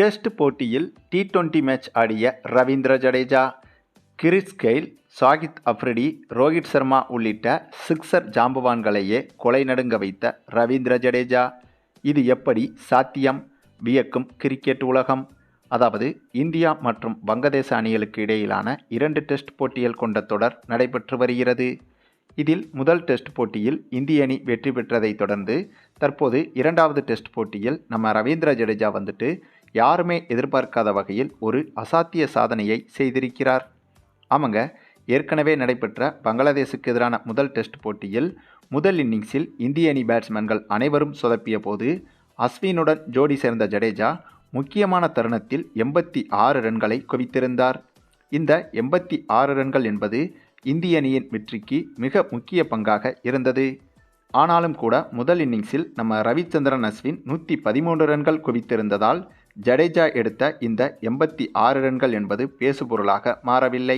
Test போட்டியில் D twenty match ஆடிய Ravindra Jadeja Chris Gayle Shahid Afridi Rohit Sharma உள்ளிட்ட சிக்ஸர் ஜாம்பவான்களையே கொலை நடுங்க வைத்த ரவீந்திர ஜடேஜா. இது எப்படி சாத்தியம்? வியக்கும் கிரிக்கெட் உலகம். அதாவது இந்தியா மற்றும் வங்கதேச அணிகளுக்கு இடையிலான இரண்டு டெஸ்ட் போட்டிகள் கொண்ட தொடர் நடைபெற்று வருகிறது. இதில் முதல் டெஸ்ட் போட்டியில் இந்திய அணி வெற்றி பெற்றதைத் தொடர்ந்து தற்போது இரண்டாவது டெஸ்ட் போட்டியில் நம்ம ரவீந்திர ஜடேஜா வந்துட்டு யாருமே எதிர்பார்க்காத வகையில் ஒரு அசாத்திய சாதனையை செய்திருக்கிறார். ஆமாங்க ஏற்கனவே நடைபெற்ற பங்களாதேஷுக்கு எதிரான முதல் டெஸ்ட் போட்டியில் முதல் இன்னிங்ஸில் இந்திய அணி பேட்ஸ்மேன்கள் அனைவரும் சொதப்பிய போது அஸ்வினுடன் ஜோடி சேர்ந்த ஜடேஜா முக்கியமான தருணத்தில் எண்பத்தி ஆறு ரன்களை குவித்திருந்தார். இந்த எண்பத்தி ஆறு ரன்கள் என்பது இந்திய அணியின் வெற்றிக்கு மிக முக்கிய பங்காக இருந்தது. ஆனாலும் கூட முதல் இன்னிங்ஸில் நம்ம ரவிச்சந்திரன் அஸ்வின் நூற்றி பதிமூன்று ரன்கள் குவித்திருந்ததால் ஜடேஜா எடுத்த இந்த எண்பத்தி ஆறு ரன்கள் என்பது பேசுபொருளாக மாறவில்லை.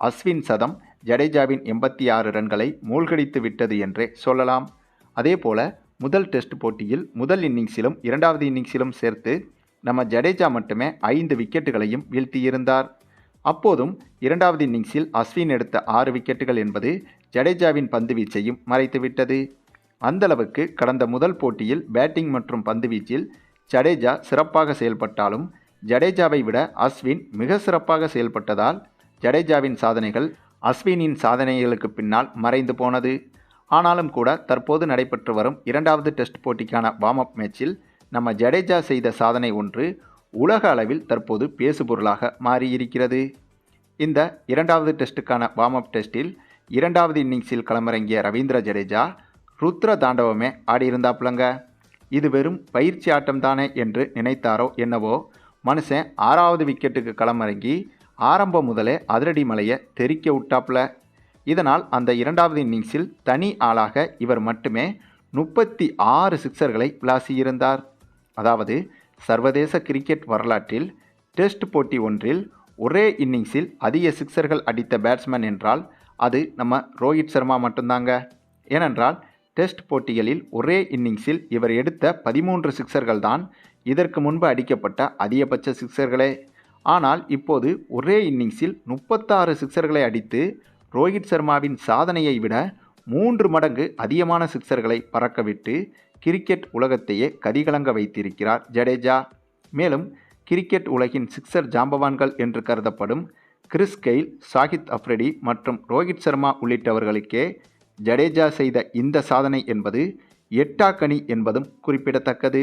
அஸ்வின் சதம் ஜடேஜாவின் எண்பத்தி ஆறு ரன்களை மூழ்கடித்து விட்டது என்றே சொல்லலாம். அதேபோல முதல் டெஸ்ட் போட்டியில் முதல் இன்னிங்ஸிலும் இரண்டாவது இன்னிங்ஸிலும் சேர்த்து நம்ம ஜடேஜா மட்டுமே ஐந்து விக்கெட்டுகளையும் வீழ்த்தியிருந்தார். அப்போதும் இரண்டாவது இன்னிங்ஸில் அஸ்வின் எடுத்த ஆறு விக்கெட்டுகள் என்பது ஜடேஜாவின் பந்து வீச்சையும் மறைத்துவிட்டது. அந்தளவுக்கு கடந்த முதல் போட்டியில் பேட்டிங் மற்றும் பந்துவீச்சில் ஜடேஜா சிறப்பாக செயல்பட்டாலும் ஜடேஜாவை விட அஸ்வின் மிக சிறப்பாக செயல்பட்டதால் ஜடேஜாவின் சாதனைகள் அஸ்வினின் சாதனைகளுக்கு பின்னால் மறைந்து போனது. ஆனாலும் கூட தற்போது நடைபெற்று வரும் இரண்டாவது டெஸ்ட் போட்டிக்கான வார்ம் அப் மேட்சில் நம்ம ஜடேஜா செய்த சாதனை ஒன்று உலக அளவில் தற்போது பேசுபொருளாக மாறியிருக்கிறது. இந்த இரண்டாவது டெஸ்ட்டுக்கான வார்ம் அப் டெஸ்ட்டில் இரண்டாவது இன்னிங்ஸில் களமிறங்கிய ரவீந்திர ஜடேஜா ருத்ர தாண்டவமே ஆடியிருந்தாப்புலங்க இது வெறும் பயிற்சி ஆட்டம்தானே என்று நினைத்தாரோ என்னவோ மனுஷன் ஆறாவது விக்கெட்டுக்கு களமிறங்கி ஆரம்பம் முதலே அதிரடி மலையை தெறிக்க விட்டாப்ல. இதனால் அந்த இரண்டாவது இன்னிங்ஸில் தனி ஆளாக இவர் மட்டுமே முப்பத்தி ஆறு சிக்சர்களை விளாசியிருந்தார். அதாவது சர்வதேச கிரிக்கெட் வரலாற்றில் டெஸ்ட் போட்டி ஒன்றில் ஒரே இன்னிங்ஸில் அதிக சிக்சர்கள் அடித்த பேட்ஸ்மேன் என்றால் அது நம்ம ரோஹித் சர்மா மட்டும்தாங்க. ஏனென்றால் டெஸ்ட் போட்டிகளில் ஒரே இன்னிங்ஸில் இவர் எடுத்த பதிமூன்று சிக்சர்கள் தான் இதற்கு முன்பு அடிக்கப்பட்ட அதிகபட்ச சிக்சர்களே. ஆனால் இப்போது ஒரே இன்னிங்ஸில் முப்பத்தாறு சிக்சர்களை அடித்து ரோஹித் சர்மாவின் சாதனையை விட மூன்று மடங்கு அதிகமான சிக்சர்களை பறக்கவிட்டு கிரிக்கெட் உலகத்தையே கதிகலங்க வைத்திருக்கிறார் ஜடேஜா. மேலும் கிரிக்கெட் உலகின் சிக்சர் ஜாம்பவான்கள் என்று கருதப்படும் கிறிஸ் கெயில் சாகித் அப்ரெடி மற்றும் ரோஹித் சர்மா உள்ளிட்டவர்களுக்கே ஜடேஜா செய்த இந்த சாதனை என்பது எட்டாக்கணி என்பதும் குறிப்பிடத்தக்கது.